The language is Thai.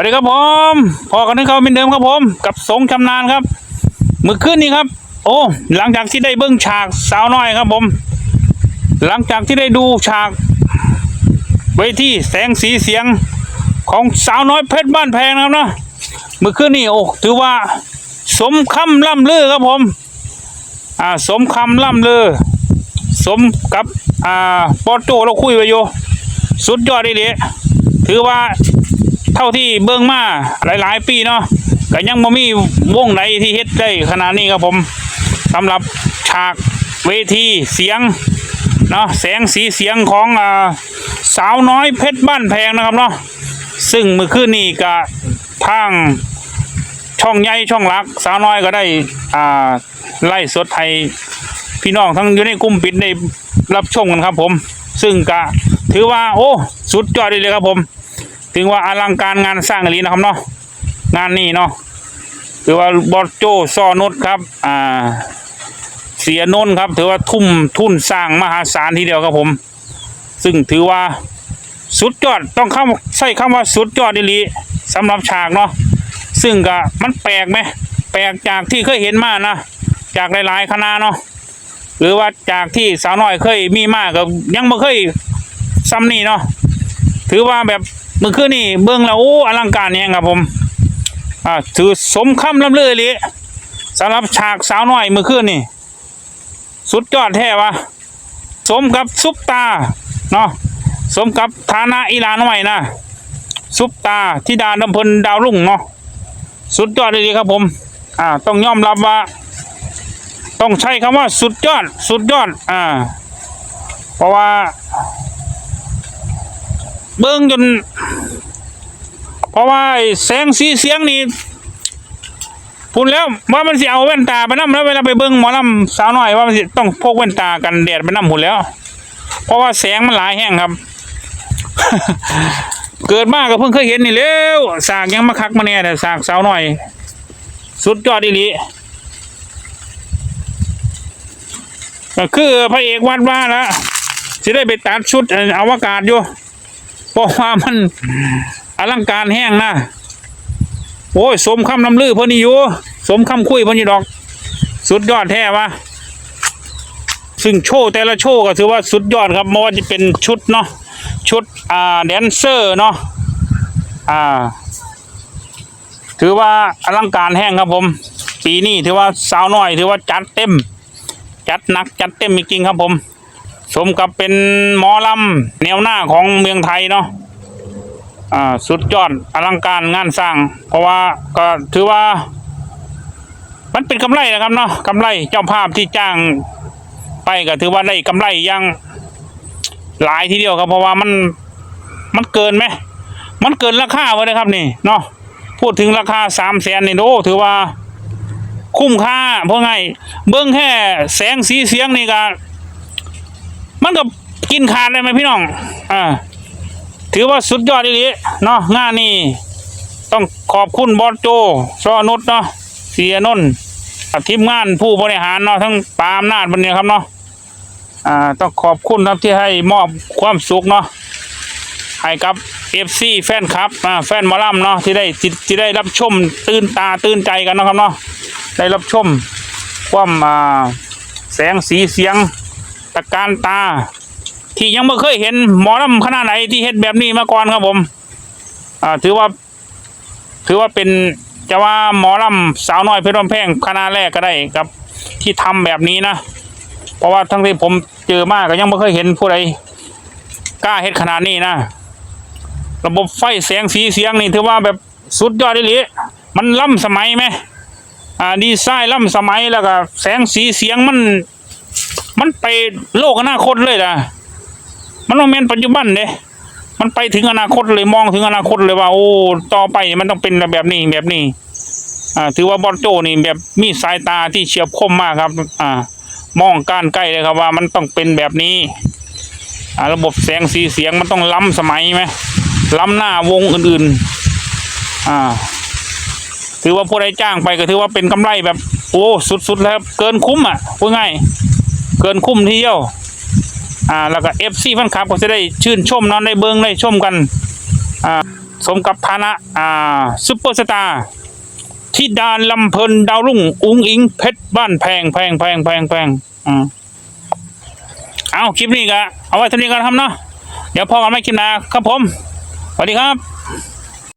วัสดีครับผมพอกันที่เขาเป็นเดิมครับผม กับสงชำนาญครับมือขึ้นนี่ครับ โอ้หลังจากที่ได้เบิ้องฉากสาวน้อยครับผม หลังจากที่ได้ดูฉากเวทีแสงสีเสียงของสาวน้อยเพชรบ้านแพงนะครับเนาะมือขึ้นนี่โอ้ถือว่า สมคำล่ำลือครับผม อ่าสมคำล่ำลือ สมกับอ่าปอโจเราคุยไว้อยู่สุดยอดดีๆถือว่า เท่าที่เบิ่งมาหลาย ๆ ปีเนาะก็ยังบ่มีวงใดที่เฮ็ดได้ขนาดนี้ครับผมสำหรับฉากเวทีเสียงเนาะแสงสีเสียงของอ่าสาวน้อยเพชรบ้านแพงนะครับเนาะซึ่งเมื่อคืนนี้ก็ทางช่องใหญ่ช่องหลัก สาวน้อยก็ได้อ่าไล่สดให้พี่น้องทั้งอยู่ในกลุ่มปิดได้รับชมกันครับผม ซึ่งก็ถือว่าโอ้สุดยอดเลยครับผม ถึงว่าอลังการงานสร้างอลีนะครับเนาะงานนี้เนาะถือว่าบอสโจซอนุชครับอ่าเสียนนท์ครับถือว่าทุ่มทุนสร้างมหาศาลทีเดียวครับผม ซึ่งถือว่าสุดยอดต้องเข้าใช้คำว่าสุดยอดอีหลีสำหรับฉากเนาะซึ่งก็มันแปลกไหมแปลกจากที่เคยเห็นมานะจากหลายๆคณะเนาะหรือว่าจากที่สาวน้อยเคยมีมาก็ยังไม่เคยซ้ำนี่เนาะถือว่าแบบ เมื่อคืนนี่เบื้องแล้วโอ้อลังการเนี่ยครับผมอ่าถือสมคำล่ำลือเลยสำหรับฉากสาวน้อยเมื่อคืนนี่ สุดยอดแท้วะสมกับซุปตาเนาะสมกับฐานะอีลานใหม่นะซุปตาที่ดาดำพลดาวรุ่งเนาะสุดยอดเลยครับผม อ่า ต้องยอมรับว่า ต้องใช้คำว่าสุดยอด สุดยอด อ่า เพราะว่า เบิ้งจน เพราะว่าแสงสีเสียงนี่พูดแล้วว่ามันสิเอาแว่นตาไปนั่แล้วเวลาไปเบิ้งหมอลำสาวน้อยว่ามันสิต้องพกแว่นตากันแดดไปนั่หุ่นแล้ว เพราะว่าแสงมันหลายแห้งครับ เกิดมาก็เพิ่งเคยเห็นนี่เร็วสากยังมาคักมาเนี่ยแต่สากสาวน้อย สุดยอดอีหลีก็คือพระเอกวัดว่าแล้วจะได้ไปตัดชุดอวกาศอยู่ เพราะว่ามันอลังการแห้งนะโอ้ยสมคำลำลือเพิ่นนี่อยู่สมคำคุยเพิ่นนี่ดอก สุดยอดแท้วะซึ่งโชว์แต่ละโชว์ก็ถือว่าสุดยอดครับไม่ว่าจะเป็นชุดเนาะชุดอ่าแดนเซอร์เนาะอ่า ถือว่าอลังการแห้งครับผม ปีนี้ถือว่าสาวน้อย ถือว่าจัดเต็ม จัดหนักจัดเต็มจริงครับผม สมกับเป็นหมอลำแนวหน้าของเมืองไทยเนาะอ่าสุดยอดอลังการงานสร้าง เพราะว่าก็ถือว่า มันเป็นกำไรนะครับเนาะกำไรเจ้าภาพที่จ้างไปก็ถือว่าได้กำไรอยังหลายทีเดียวครับ เพราะว่ามันมันเกินไหมมันเกินราคาไว้เลยครับนี่เนาะพูดถึงราคาสามแสนนี่โอ้ถือว่าคุ้มค่าเพราะไงเบิ้องแค่แสงสีเสียงนี่ก็ มันก็กินขาดเลยไหมพี่น้อง อ่า ถือว่าสุดยอดอีหลีเนาะงานนี้ต้องขอบคุณบอสโจซอนุชเนาะเสียนนท์ทีมงานผู้บริหารเนาะทั้งปาล์มนาดบันเนี่ยครับเนาะอ่าต้องขอบคุณครับที่ให้มอบความสุขเนาะให้กับเอฟซีแฟนคลับอ่าแฟนมอลำเนาะที่ได้ที่ที่ได้รับชมตื่นตาตื่นใจกันเนาะครับเนาะได้รับชมความอ่าแสงสีเสียง ตะการตา ที่ยังไม่เคยเห็นหมอลำขนาดไหนที่เฮ็ดแบบนี้มาก่อนครับผม อ่า ถือว่า ถือว่าเป็นจะว่าหมอลำสาวน้อยเพชรบ้านแพงคณะแรกก็ได้ครับ ที่ทำแบบนี้นะ เพราะว่าทั้งที่ผมเจอมากก็ยังไม่เคยเห็นผู้ใดกล้าเฮ็ดขนาดนี้นะ ระบบไฟแสงสีเสียงนี่ถือว่าแบบสุดยอดเลยมันล้ำสมัยไหมอ่าดีไซน์ล้ำสมัยแล้วก็แสงสีเสียงมัน มันไปโลกอนาคตเลยนะมันโมเมนปัจจุบันเด้มันไปถึงอนาคตเลยมองถึงอนาคตเลยว่า โอ้ต่อไปมันต้องเป็นแบบนี้แบบนี้ อ่า ถือว่าบอลโจนี่แบบมีสายตาที่เฉียบคมมากครับ อ่า มองการใกล้เลยครับว่ามันต้องเป็นแบบนี้ อ่า ระบบแสงสีเสียงมันต้องล้ำสมัยไหมล้ำหน้าวงอื่นๆ อ่า ถือว่าผู้ใดจ้างไปก็ถือว่าเป็นกำไรแบบ โอ้สุดๆแล้วครับเกินคุ้มอะพูดง่าย เกินคุ้มทีเดียวอ่าแล้วก็เอฟซีแฟนคลับก็จะได้ชื่นชมนอนได้เบิ้งได้ชมกันอ่าสมกับฐานะอ่าซุปเปอร์สตาร์ที่ดานลำเพลินดาวรุ่ง อุ้งอิงเพชรบ้านแพงแพงแพงแพงแพงอืมเอาคลิปนี้ก็เอาไว้เท่านี้ก่อนครับเนาะเดี๋ยวพอกันไม่คลิปหน้าครับผมสวัสดีครับ